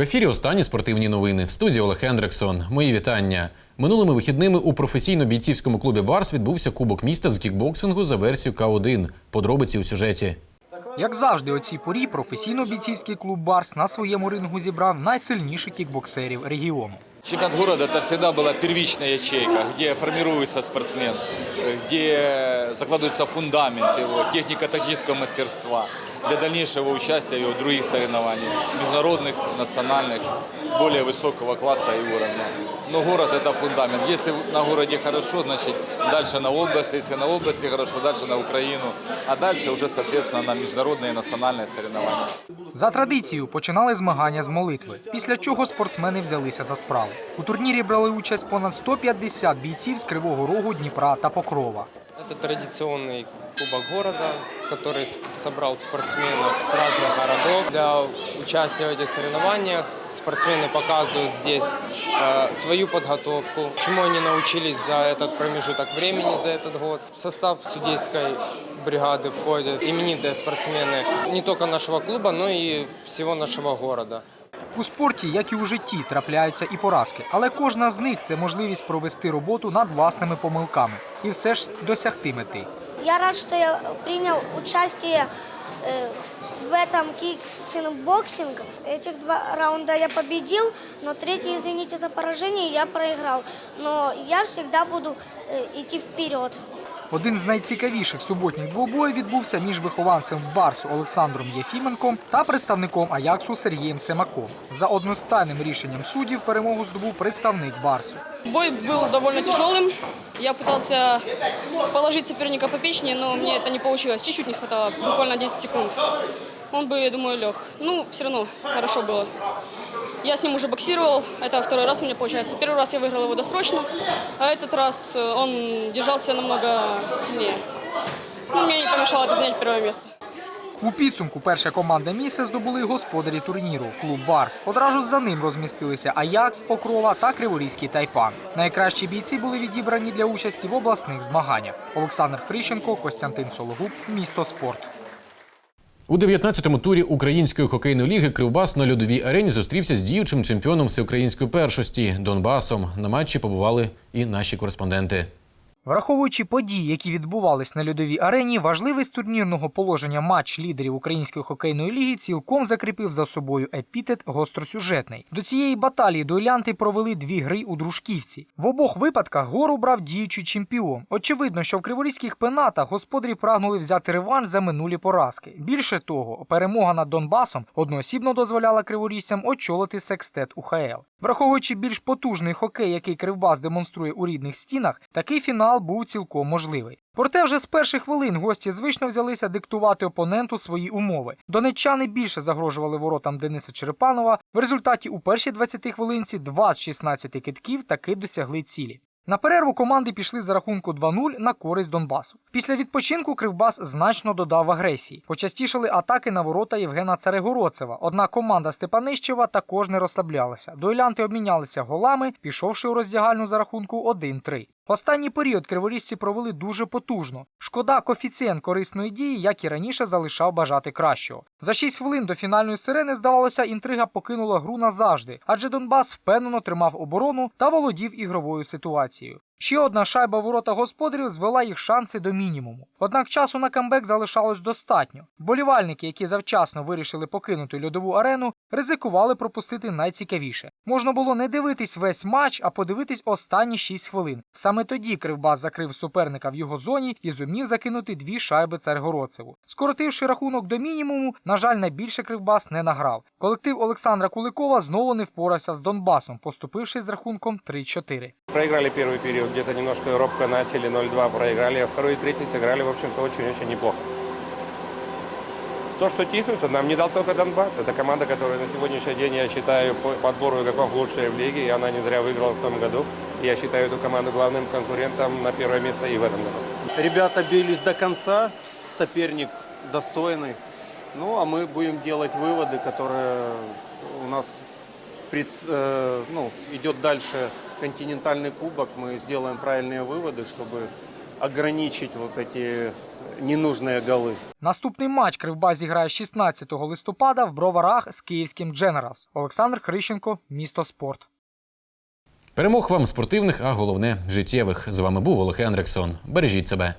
В ефірі останні спортивні новини. В студії Олег Хендриксон. Мої вітання. Минулими вихідними у професійно-бійцівському клубі Барс відбувся Кубок міста з кікбоксингу за версією К1. Подробиці у сюжеті. Як завжди, у цій порі професійно-бійцівський клуб Барс на своєму рингу зібрав найсильніших кікбоксерів регіону. Чемпионат города это всегда была первичная ячейка, где формируется спортсмен, э, где закладывается фундамент его технико-тактического мастерства для дальнейшего участия в других соревнованиях, международных, национальных, более высокого класса и уровня. Но город это фундамент. Если на городе хорошо, значит дальше на область, если на области хорошо, дальше на Украину, а дальше уже, соответственно, на международные и национальные соревнования. За традицією починали змагання з молитви, після чого спортсмени взялися за справи. У турнірі брали участь понад 150 бійців з Кривого Рогу, Дніпра та Покрова. Это традиционный кубок города, который с- собрал спортсменов с разных городов. Для участия в этих соревнованиях спортсмены показывают здесь э, свою подготовку, чему они научились за этот промежуток времени, за этот год. В состав судейской бригады входят именитые спортсмены не только нашего клуба, но и всего нашего города. У спорті, як і у житті, трапляються і поразки, але кожна з них це можливість провести роботу над власними помилками і все ж досягти мети. Я рад, что я принял участие э, в этом киксинг-боксинг. Этих два раунда я победил, но третий, извините за поражение, я проиграл. Но я всегда буду э, идти вперед. Один з найцікавіших суботніх двобоїв відбувся між вихованцем Барсу Олександром Єфіменком та представником Аяксу Сергієм Семаком. За одностайним рішенням суддів перемогу здобув представник Барсу. Бой был довольно тяжелым. Я пытался положить соперника по печени, но мне это не получилось. Чуть-чуть не хватало, буквально 10 секунд. Он бы, я думаю, лег. Ну, все равно хорошо было. Я с ним уже боксировал, это второй раз у меня получается. Первый раз я выиграл его досрочно, а этот раз э, он держался намного сильнее. Ну, мне не помешало это занять первое место. У підсумку перше командне місце здобули господарі турніру клуб Барс. Одразу за ним розмістилися Аякс, Покрова та Криворізький Тайпан. Найкращі бійці були відібрані для участі в обласних змаганнях. Олександр Хрищенко, Костянтин Сологуб, місто спорт. У 19-му турі української хокейної ліги Кривбас на льодовій арені зустрівся з діючим чемпіоном всеукраїнської першості Донбасом. На матчі побували і наші кореспонденти. Враховуючи події, які відбувались на льодовій арені, важливість турнірного положення матч лідерів української хокейної ліги цілком закріпив за собою епітет гостросюжетний. До цієї баталії дуелянти провели дві гри у дружківці. В обох випадках гору брав діючий чемпіон. Очевидно, що в криворізьких пенатах господарі прагнули взяти реванш за минулі поразки. Більше того, перемога над Донбасом одноосібно дозволяла криворізцям очолити секстет УХЛ. Враховуючи більш потужний хокей, який Кривбас демонструє у рідних стінах, такий фінал був цілком можливий. Проте вже з перших хвилин гості звично взялися диктувати опоненту свої умови. Донеччани більше загрожували воротам Дениса Черепанова. В результаті у першій 20 хвилинці два з 16 китків таки досягли цілі. На перерву команди пішли за рахунку 2-0 на користь Донбасу. Після відпочинку Кривбас значно додав агресії. Почастішали атаки на ворота Євгена Царегородцева. Однак команда Степанищева також не розслаблялася. Дуелянти обмінялися голами, пішовши у роздягальну за рахунку 1-3. Останній період криворізці провели дуже потужно. Шкода, коефіцієнт корисної дії, як і раніше, залишав бажати кращого. За 6 хвилин до фінальної сирени, здавалося, інтрига покинула гру назавжди, адже Донбас впевнено тримав оборону та володів ігровою ситуацією. Ще одна шайба ворота господарів звела їх шанси до мінімуму. Однак часу на камбек залишалось достатньо. Болівальники, які завчасно вирішили покинути льодову арену, ризикували пропустити найцікавіше. Можна було не дивитись весь матч, а подивитись останні 6 хвилин. Саме тоді Кривбас закрив суперника в його зоні і зумів закинути дві шайби Царгородцеву. Скоротивши рахунок до мінімуму, на жаль, найбільше Кривбас не награв. Колектив Олександра Куликова знову не впорався з Донбасом, поступивши з рахунком 3-4. Проиграли первый период, где-то немножко робко начали, 0-2 проиграли, а второй и третий сыграли, в общем-то, очень-очень неплохо. То, что тиснутся, нам не дал только Донбасс. Это команда, которая на сегодняшний день, я считаю, по подбору игроков лучшая в лиге, и она не зря выиграла в том году. Я считаю эту команду главным конкурентом на первое место и в этом году. Ребята бились до конца, соперник достойный. Ну, а мы будем делать выводы, которые у нас пред- э, ну, идет дальше континентальный кубок. Мы сделаем правильные выводы, чтобы ограничить вот эти ненужные голы. Наступний матч Кривбас зіграє 16 листопада в Броварах з київським Дженералс. Олександр Хрищенко, місто спорт. Перемог вам спортивних, а головне життєвих. З вами був Олег Ендрексон. Бережіть себе.